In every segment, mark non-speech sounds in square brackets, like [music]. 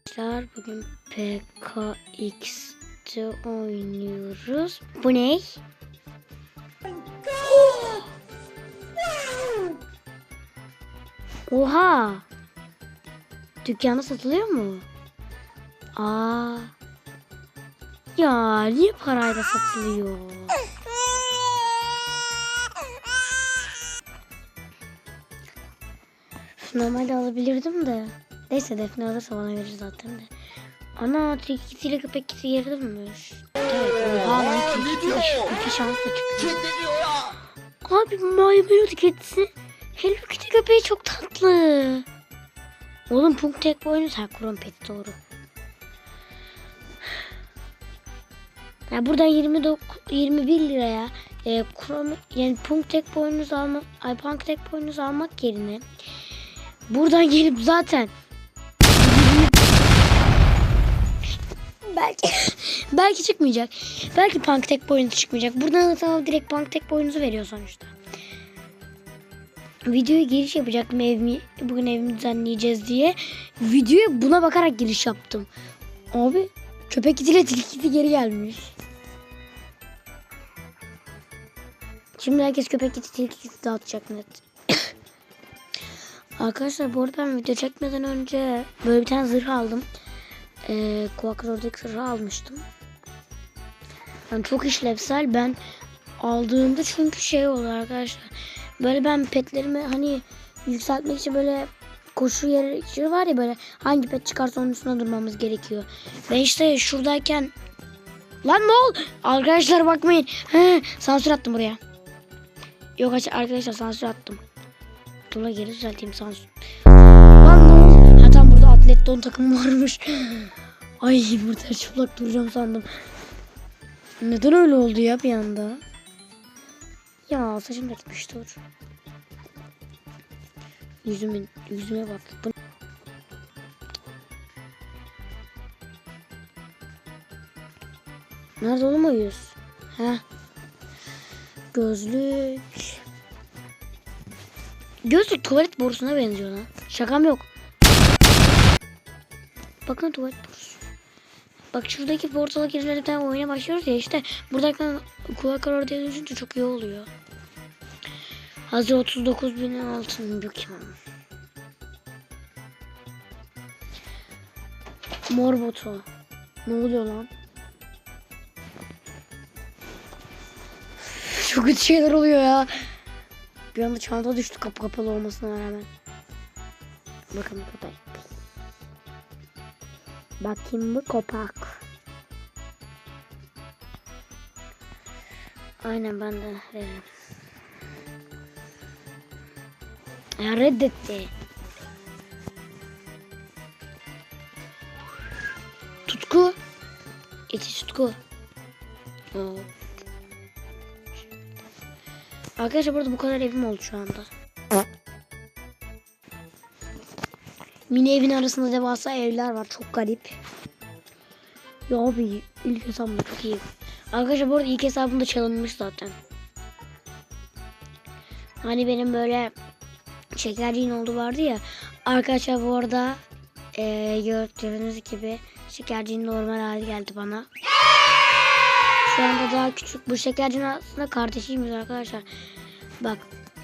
Arkadaşlar bugün PKX'te oynuyoruz. Bu ne? Oha! Dükkanda satılıyor mu? Aa. Ya niye parayla satılıyor? Normalde alabilirdim de. Neyse Defne alırsa bana verir zaten de. Ana tilkisiyle köpek kiti geri dönmüş. Evet. Oha lan tilkisi. İki şans da çıkıyor. Abi maymun kedisi. Hello Kitty köpeği çok tatlı. Oğlum Punk tek boynuz. Ha Kron Pet doğru. Ya buradan 29, 21 liraya e, Kron, yani Punk tek boynuz almak, ay Punk tek boynuz almak yerine buradan gelip zaten belki belki çıkmayacak. Belki Punk tek boynuzu çıkmayacak. Buradan zaten direkt Punk tek boynuzu veriyor sonuçta. Videoya giriş yapacaktım evimi bugün evimi düzenleyeceğiz diye. Videoya buna bakarak giriş yaptım. Abi köpek itiyle tilki geri gelmiş. Şimdi herkes köpek iti tilki iti dağıtacak net. [coughs] Arkadaşlar bu arada ben video çekmeden önce böyle bir tane zırh aldım. Ee, Quackro'daki zırhı almıştım. Yani çok işlevsel. Ben aldığımda çünkü şey oldu arkadaşlar. Böyle ben petlerimi hani yükseltmek için böyle koşu yeri var ya böyle hangi pet çıkarsa onun üstüne durmamız gerekiyor. Ben işte şuradayken lan ne ol? Arkadaşlar bakmayın. He, sansür attım buraya. Yok arkadaşlar sansür attım. Dur la geri düzelteyim sansür. Lan ne oldu? Ha tam burada atlet don takım varmış. [laughs] Ay burada çıplak duracağım sandım. Neden öyle oldu ya bir anda? Ya saçım da gitmiş dur. Yüzümün, yüzüme bak. Bu... Nerede oğlum o yüz? Heh. Gözlük. Gözlük tuvalet borusuna benziyor lan. Şakam yok. Bakın tuvalet. Bak şuradaki portala tane oyuna başlıyoruz ya işte buradayken kulak oraya düşünce çok iyi oluyor. Hazır 39 bin altın büyük. Mor botu. Ne oluyor lan? [laughs] Çok kötü şeyler oluyor ya. Bir anda çanta düştü kapı kapalı olmasına rağmen. Bakın köpek. Bakayım bu kopak. Aynen ben de veririm. Ya reddetti. Tutku. İti tutku. Oo. Arkadaşlar burada bu kadar evim oldu şu anda. Mini evin arasında devasa evler var. Çok garip. Ya abi ilk hesabım çok iyi. Arkadaşlar bu arada ilk hesabım da çalınmış zaten. Hani benim böyle şekerciğin oldu vardı ya. Arkadaşlar bu arada e, gördüğünüz gibi şekerciğin normal hali geldi bana. Şu anda daha küçük. Bu şekerciğin aslında kardeşiymiş arkadaşlar. Bak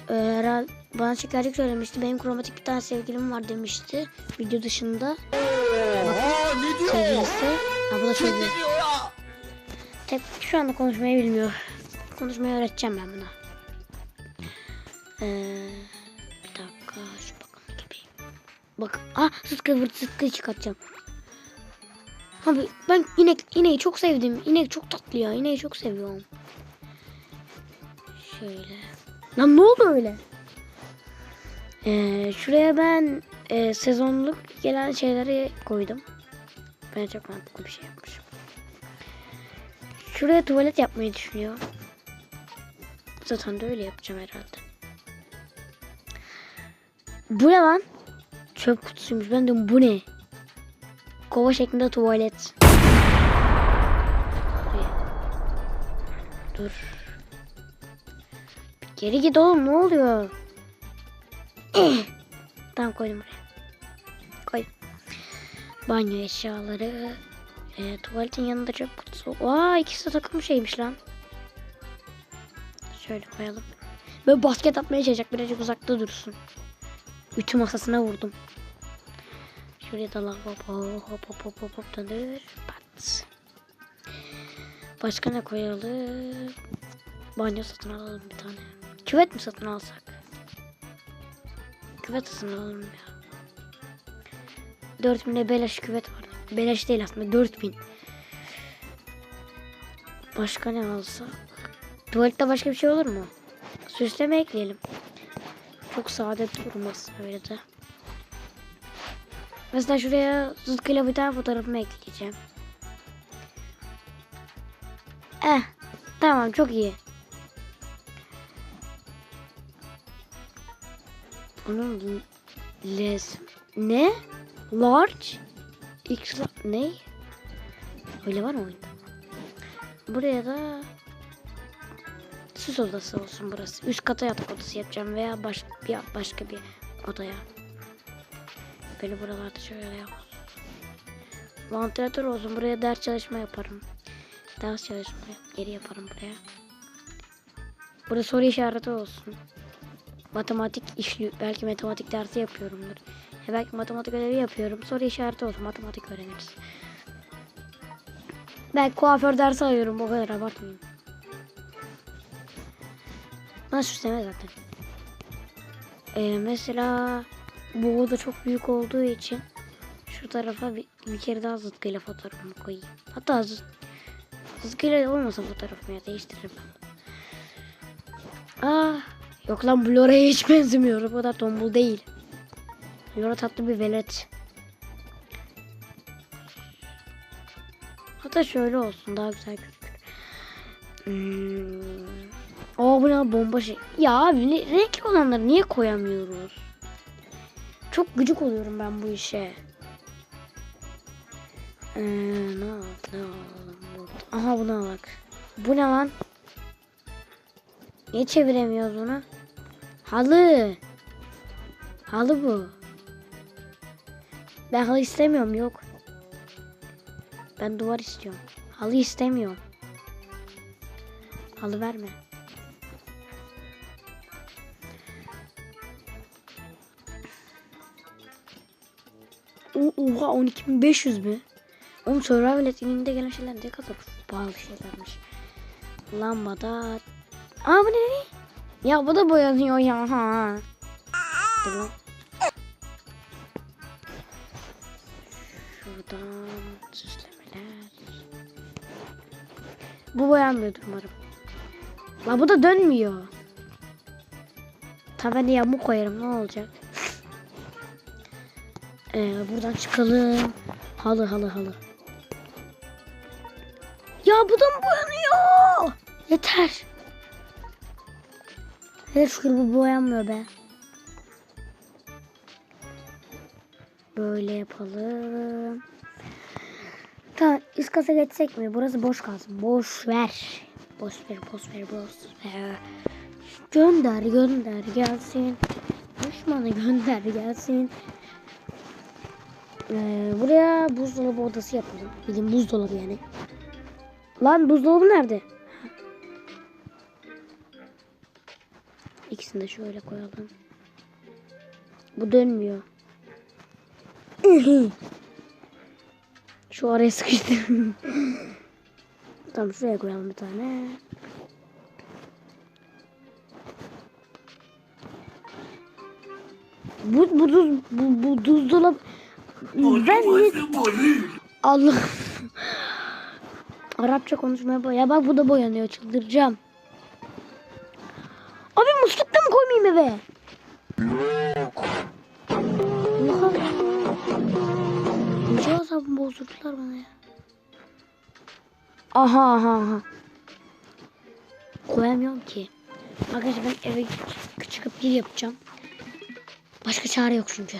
e, herhalde bana şekercik söylemişti. Benim kromatik bir tane sevgilim var demişti. Video dışında. Aa ne diyor? Sevgilisi. Ha bu da çocuğu. Ne diyor ya? Tek şu anda konuşmayı bilmiyor. Konuşmayı öğreteceğim ben buna. Ee, bir dakika şu bakalım gibi. Bak ah sıtkı vırt sıtkı çıkartacağım. Abi ben inek ineği çok sevdim. İnek çok tatlı ya. İneği çok seviyorum. Şöyle. Lan ne oldu öyle? Ee, şuraya ben e, sezonluk gelen şeyleri koydum. Ben çok mantıklı bir şey yapmışım. Şuraya tuvalet yapmayı düşünüyorum. Zaten de öyle yapacağım herhalde. Bu ne lan? Çöp kutusuymuş. Ben de bu ne? Kova şeklinde tuvalet. Dur. Geri git oğlum ne oluyor? [clears throat] tamam koydum buraya. Koydum. Banyo eşyaları. E, tuvaletin yanında çöp kutusu. Aa ikisi takım şeymiş lan. Şöyle koyalım. Böyle basket atmaya çalışacak. Birazcık uzakta dursun. Ütü masasına vurdum. Şuraya da lavabo. Hop hop hop hop hop döndür. Pat. Başka ne koyalım? Banyo satın alalım bir tane. Küvet mi satın alsak? Küvet satın alalım ya. 4000'e beleş küvet var. Beleş değil aslında 4000. Başka ne alsak? Tuvalette başka bir şey olur mu? Süsleme ekleyelim. Çok sade durmasın öyle de. Mesela şuraya zıtkıyla bir tane fotoğrafımı ekleyeceğim. Eh tamam çok iyi. Bunun les ne? Large X ne? Öyle var mı oyunda? Buraya da süs odası olsun burası. Üst kata yatak odası yapacağım veya baş, bir, başka bir odaya. Böyle buralarda şöyle yap. Vantilatör olsun. Buraya ders çalışma yaparım. Ders çalışma geri yaparım buraya. Burada soru işareti olsun. Matematik işli belki matematik dersi yapıyorumdur. Ya belki matematik ödevi yapıyorum. Soru işareti olsun. Matematik öğreniriz. Ben kuaför dersi alıyorum. O kadar abartmayayım. Nasıl süsleme zaten. Ee, mesela bu oda çok büyük olduğu için şu tarafa bir, bir kere daha zıtkıyla fotoğrafımı koyayım. Hatta zıt, zıtkıyla olmasa fotoğrafımı ya değiştiririm. Aa, yok lan bu Lora'ya hiç [laughs] benzemiyor. O kadar tombul değil. Lora tatlı bir velet. Hatta şöyle olsun daha güzel gözükür. Hmm. Aa bu ne bomba şey. Ya abi ne, renkli olanları niye koyamıyoruz? Çok gıcık oluyorum ben bu işe. Ee, ne al, ne alalım? Aha bunu alak. Bu ne lan? Niye çeviremiyoruz bunu? Halı. Halı bu. Ben halı istemiyorum yok. Ben duvar istiyorum. Halı istemiyorum. Halı verme. Oha 12.500 mü? Oğlum Survival etkinliğinde gelen şeyler ne kadar pahalı şeylermiş. Lambada... Aa bu ne? Ya bu da boyanıyor ya ha. Dur. Şuradan süslemeler. Bu boyanmıyordur umarım. La bu da dönmüyor. Tabii yamuk koyarım ne olacak? Ee, buradan çıkalım. Halı halı halı. Ya bu da mı boyanıyor? Yeter. Her şükür bu boyanmıyor be. Böyle yapalım. Tamam üst kasa geçsek mi? Burası boş kalsın. Boş ver. Boş ver, boş ver, boş ver. Gönder, gönder gelsin. Düşmanı gönder gelsin. Ee, buraya buzdolabı odası yapalım. Bildiğin buzdolabı yani. Lan buzdolabı nerede? İkisini de şöyle koyalım. Bu dönmüyor. [laughs] Şu araya sıkıştım. [laughs] tamam şuraya koyalım bir tane. Bu bu duz bu, bu buzdolabı ben niye Allah [laughs] Arapça konuşmaya boy. Ya bak bu da boyanıyor çıldıracağım. Koymayayım eve? Yok. Nice azabımı bozdurdular bana ya. Aha aha aha. Koyamıyorum ki. Arkadaşlar ben eve çık- çıkıp bir yapacağım. Başka çare yok çünkü.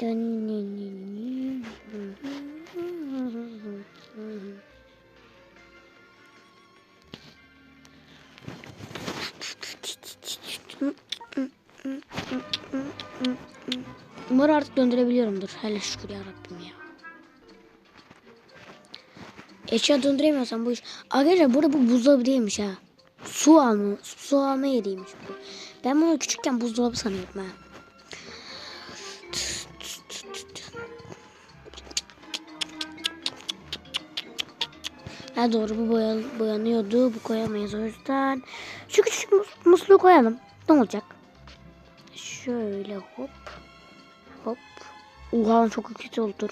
Umarım Duvarı artık döndürebiliyorumdur. Hele şükür ya Rabbim ya. Eşya döndüremiyorsam bu iş. Arkadaşlar burada bu buzdolabı değilmiş ha. Su alma, su alma yeriymiş bu. Ben bunu küçükken buzdolabı sanıyordum ha. Ha doğru bu boya, boyanıyordu. Bu koyamayız o yüzden. Şu küçük mus- musluğu koyalım. Ne olacak? Şöyle hop. Hop. Oha çok kötü olur.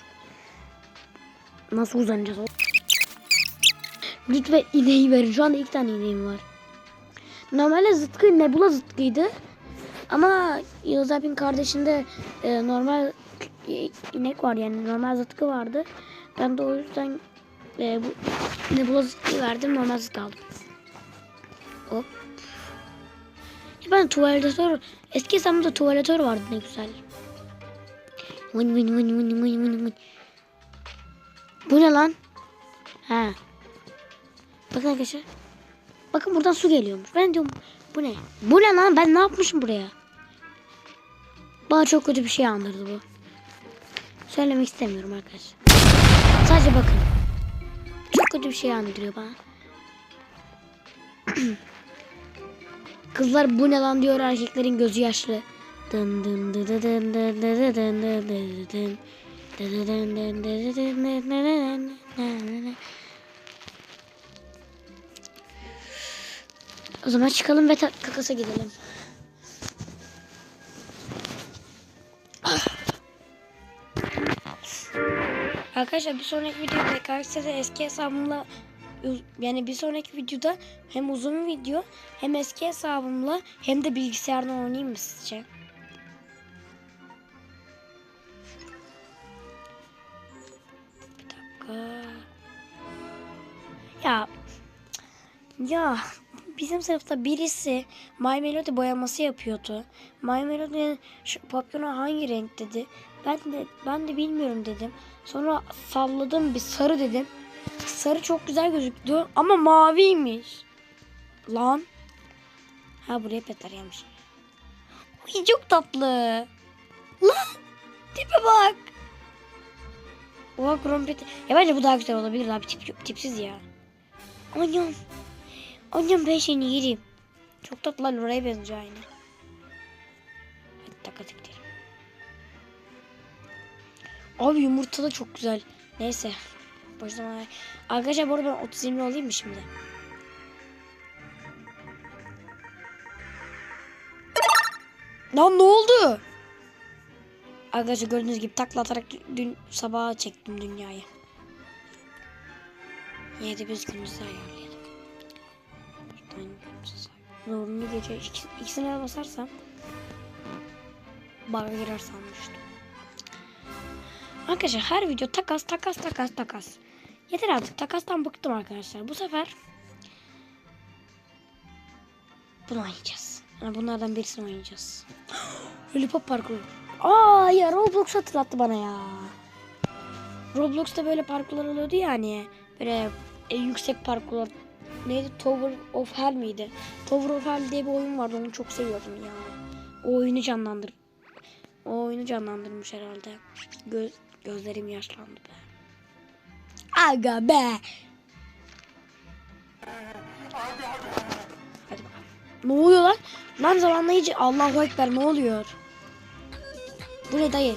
Nasıl uzanacağız? Lütfen ineği verin. Şu anda iki tane ineğim var. Normalde zıtkı Nebula zıtkıydı. Ama Yıldız abinin kardeşinde e, normal e, inek var yani normal zıtkı vardı. Ben de o yüzden e, bu Nebula zıtkıyı verdim normal zıtkı aldım. Hop. Ya ben tuvaletör eski hesabımda tuvaletör vardı ne güzel. Vın vın vın vın vın vın vın. Bu ne lan? Ha. Bakın arkadaşlar. Bakın buradan su geliyormuş. Ben diyorum bu ne? Bu ne lan? Ben ne yapmışım buraya? Bana çok kötü bir şey andırdı bu. Söylemek istemiyorum arkadaşlar. Sadece bakın. Çok kötü bir şey andırıyor bana. [clears throat] Kızlar bu ne lan diyor erkeklerin gözü yaşlı. O zaman çıkalım ve kakasa gidelim. Arkadaşlar bir sonraki videoda PKX'de eski hesabımla yani bir sonraki videoda hem uzun video hem eski hesabımla hem de bilgisayardan oynayayım mı sizce? Bir dakika. Ya ya bizim sınıfta birisi My Melody boyaması yapıyordu. My Melody'nin papyonu hangi renk dedi. Ben de ben de bilmiyorum dedim. Sonra salladım bir sarı dedim. Sarı çok güzel gözüktü ama maviymiş. Lan. Ha buraya petler gelmiş. Uy çok tatlı. Lan tipe bak. Oha krompet. Ya bence bu daha güzel olabilir abi tip, tipsiz ya. Anam. Anam ben seni yerim. Çok tatlı lan oraya benziyor aynı. Hadi takat gidelim. Abi yumurta da çok güzel. Neyse. Boş zaman. Arkadaşlar bu arada ben 30 20 olayım mı şimdi? Lan ne oldu? Arkadaşlar gördüğünüz gibi takla atarak dün sabaha çektim dünyayı. Yine de biz günümüzü ayarlayalım. Zorunlu gece İkisi- ikisine basarsam bug'a girer sanmıştım. Arkadaşlar her video takas takas takas takas. Yeter artık takastan bıktım arkadaşlar. Bu sefer bunu oynayacağız. Yani bunlardan birisini oynayacağız. [gasps] Lollipop parkuru. Aa ya Roblox hatırlattı bana ya. Roblox'ta böyle parkurlar oluyordu ya hani. Böyle e, yüksek parkurlar. Neydi? Tower of Hell miydi? Tower of Hell diye bir oyun vardı. Onu çok seviyordum ya. O oyunu canlandır. O oyunu canlandırmış herhalde. Göz, gözlerim yaşlandı be. Aga be. Hadi bakalım. Ne oluyor lan? Lan zamanla iyice Allahu Ekber ne oluyor? Bu ne dayı?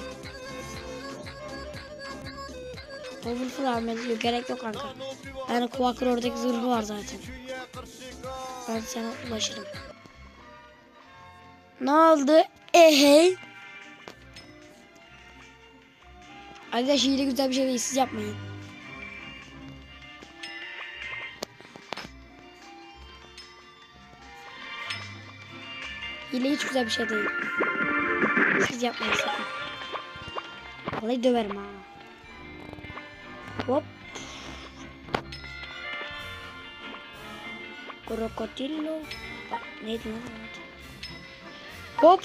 Double fragment gerek yok kanka. Yani Quacker oradaki zırhı var zaten. Ben sana ulaşırım. Ne oldu? Ehe. Arkadaş hile güzel bir şey değil siz yapmayın. Hile hiç güzel bir şey değil. Siz yapmayın sakın. Vallahi döverim ha. Hop. Krokodillo. Bak neydi lan? Hop.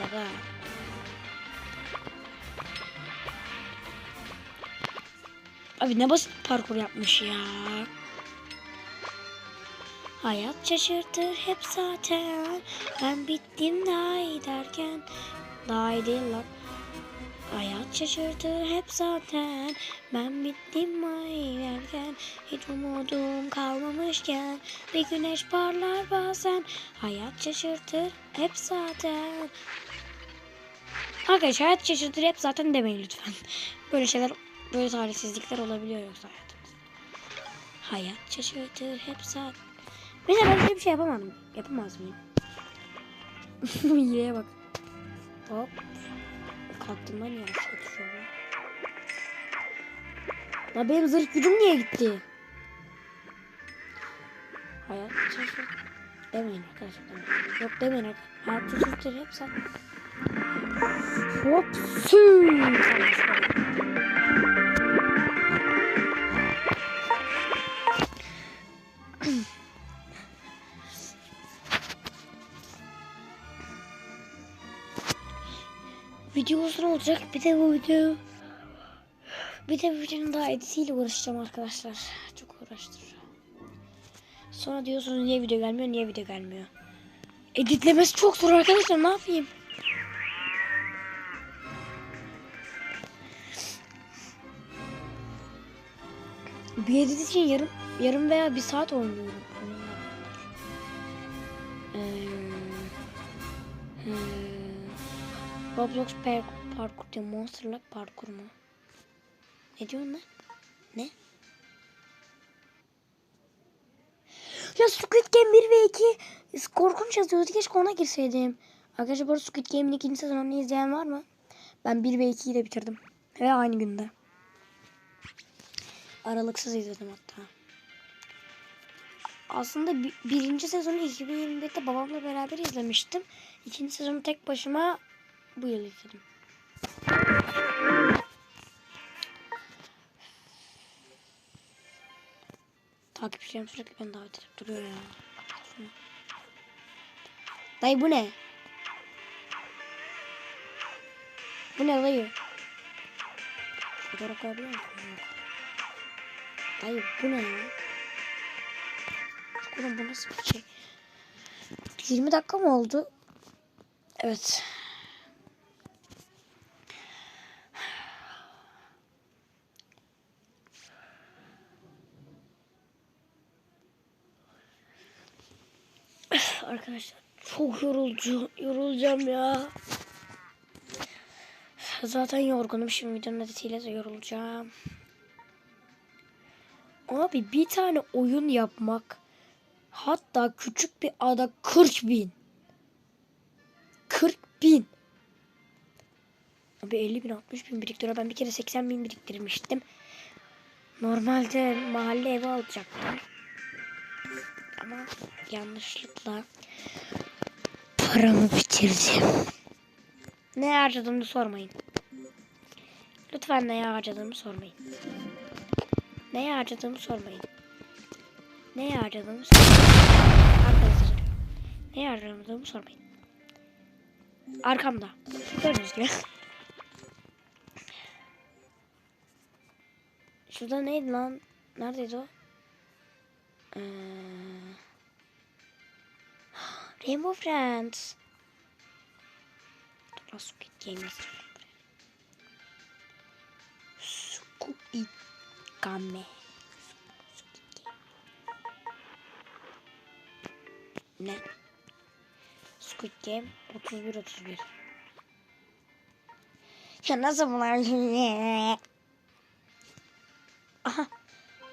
Aga. Abi ne basit parkur yapmış ya. Hayat şaşırtır hep zaten. Ben bittim daha iyi derken. Daha iyi değil lan. Hayat şaşırtır hep zaten. Ben bittim ay derken. Hiç umudum kalmamışken. Bir güneş parlar bazen. Hayat şaşırtır hep zaten. Arkadaşlar hayat şaşırtır hep zaten demeyin lütfen. [laughs] Böyle şeyler, böyle talihsizlikler olabiliyor yoksa hayatımızda. Hayat şaşırtır hep zaten. Mesela ben böyle bir şey yapamadım. Yapamaz mıyım? [laughs] Hileye bak. Hop. Kalktığımda niye aşağı düşüyorum? Ya benim zırh gücüm niye gitti? Hayat şaşırt. Demeyin arkadaşlar. demeyin. Yok demeyin arkadaşlar. Hayat şaşırtır hep zaten. Hop. Sü. Video uzun olacak. Bir de bu video bir de bu videonun daha editiyle uğraşacağım arkadaşlar. Çok uğraştıracağım. Sonra diyorsunuz niye video gelmiyor, niye video gelmiyor. Editlemesi çok zor arkadaşlar. Ne yapayım? Bir edit için yarım, yarım veya bir saat oynuyorum. Ee, hmm. Roblox par parkur diyor. Monster'la parkur mu? Ne diyorsun lan? Ne? Ya Squid Game 1 ve 2 korkunç yazıyordu. Keşke ona girseydim. Arkadaşlar bu arada Squid Game'in ikinci sezonunu izleyen var mı? Ben 1 ve 2'yi de bitirdim. Ve aynı günde. Aralıksız izledim hatta. Aslında bi- birinci sezonu 2021'de babamla beraber izlemiştim. İkinci sezonu tek başıma bu yıl izledim. Takipçilerim sürekli beni davet edip duruyor ya. Dayı bu ne? Bu ne dayı? Fotoğraf koyabiliyor musun? Dayı bu ne ya? Oğlum bu nasıl bir şey? 20 dakika mı oldu? Evet. Arkadaşlar çok yorulcu, yorulacağım ya. Zaten yorgunum şimdi videonun editiyle de yorulacağım. Abi bir tane oyun yapmak hatta küçük bir ada 40 bin. 40 bin. Abi 50 bin 60 bin biriktiriyor. Ben bir kere 80 bin biriktirmiştim. Normalde mahalle evi alacaktım. Ama yanlışlıkla paramı bitirdim. Ne harcadığımı sormayın. Lütfen neye harcadığımı sormayın. Neye harcadığımı sormayın. Neye harcadığımı sormayın. Arkadaşlar. Neye harcadığımı sormayın. Arkamda. Gördüğünüz gibi. Şurada neydi lan? Neredeydi o? Ee... Rainbow Friends. Squid Game. Squid Game. Ne? Squid Game 31 31. Ya nasıl bunlar? Aha.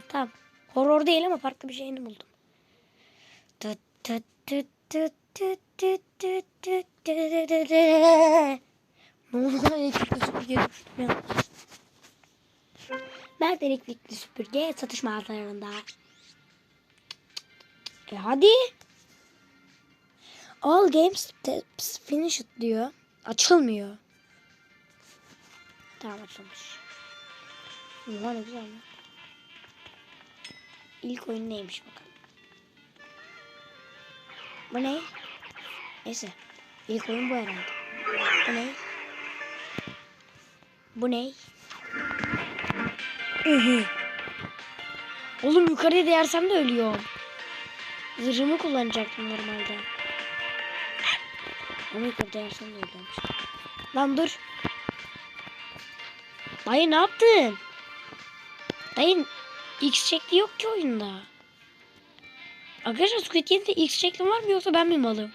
Tamam. Horror değil ama farklı bir şeyini buldum. Tut tut tut Elektrikli süpürge Mert elektrikli süpürge satış mağazalarında. E hadi. All games finished diyor. Açılmıyor. Tamam açılmış. Ulan ne güzel ya. İlk oyun neymiş bakalım. Bu ne? Neyse. İlk oyun bu herhalde. Bu ne? Bu ne? Oğlum yukarıya değersem de ölüyorum. Zırhımı kullanacaktım normalde. Ama yukarıda yersen de öyleymiş. Lan dur. Dayı ne yaptın? Dayı X şekli yok ki oyunda. Arkadaşlar Squid Game'de X şekli var mı yoksa ben mi malım?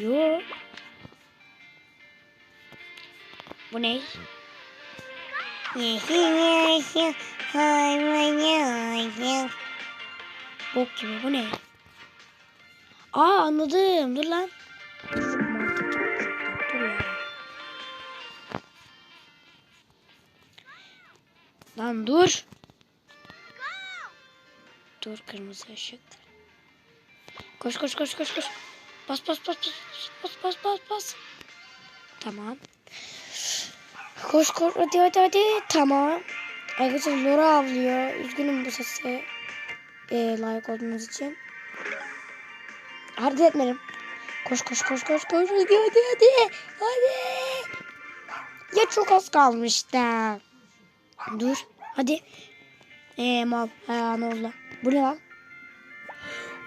Yok. Bu ne? Bok gibi bu ne? Aa anladım. Dur lan. Lan dur. Dur kırmızı ışık. Koş koş koş koş koş. Bas bas bas bas bas bas bas bas. Tamam. Koş koş hadi hadi hadi. Tamam. Arkadaşlar Laura avlıyor. Üzgünüm bu sese e, layık olduğunuz için. Hareket etmedim. Koş koş koş koş koş. Hadi hadi hadi. Hadi. Ya çok az kalmıştı. Dur. Hadi. Eee mal. Ha ne oldu? Bu ne lan?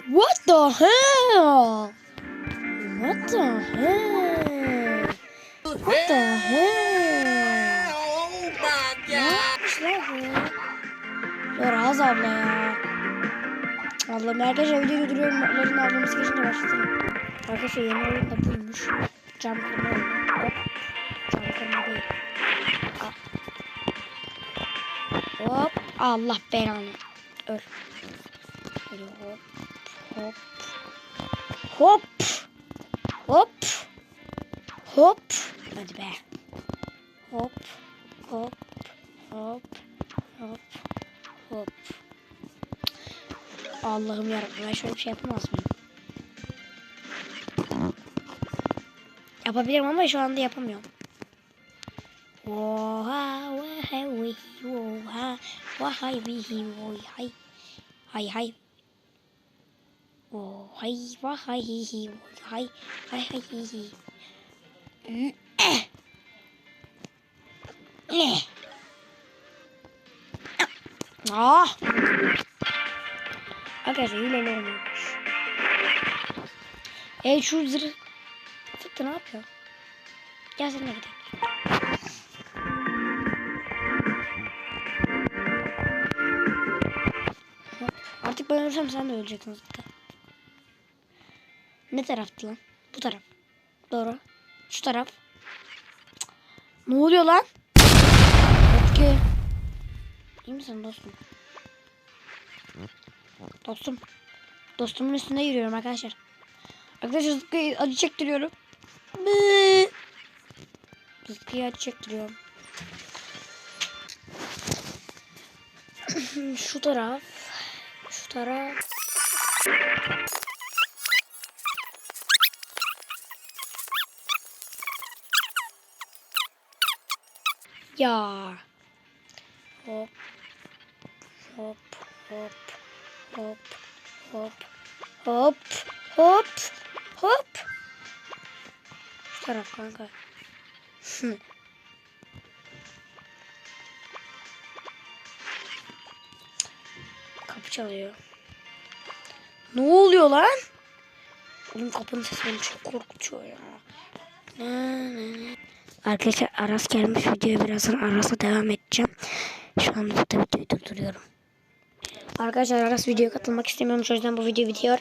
What the hell? What the hell? What the hell? Oh my Ne god. yapmışlar bu? Dur az abla ya. Allah'ım arkadaşlar videoyu duruyorum. Notların ablaması geçince başlatalım. Arkadaşlar yeni oyun da buymuş. Cam kırma oyunu. Cam kırma değil. Hop. Allah belanı. Öl. Hop. Hop. Hop. Hadi be. Hop. Hop. Hop. Hop. Hop. Allah'ım yarabbim ben şöyle bir şey yapamaz mıyım? Yapabilirim ama şu anda yapamıyorum. Oha, oha, oha, oha, oha, hay, hay, hay. Oh, hay, vah, hay, hay, hay, hay, hi. Mm, eh. Eh. Ah. Arkadaşlar hileli olmuyormuş. E şu zırh... Fıttı ne yapıyor? Gel seninle gidelim. Artık ben ölürsem sen de öleceksin. Ne taraftı lan? Bu taraf. Doğru. Şu taraf. Ne oluyor lan? Ötki. İyi misin dostum? Dostum. Dostumun üstünde yürüyorum arkadaşlar. Arkadaşlar Zıtkı'yı acı çektiriyorum. Bıı. Zıtkı'yı acı çektiriyorum. [clears throat] Şu taraf. Şu taraf. Ya. Hop. Hop. Hop. Hop. Hop. Hop. Hop. Hop. Şu taraf kanka. Kapı çalıyor. Ne oluyor lan? Oğlum kapının sesi beni çok korkutuyor ya. Arkadaşlar Aras gelmiş videoya birazdan Aras'a devam edeceğim. Şu anda burada videoyu durduruyorum. Arkadaşlar Aras videoya katılmak istemiyormuş o yüzden bu video bitiyor.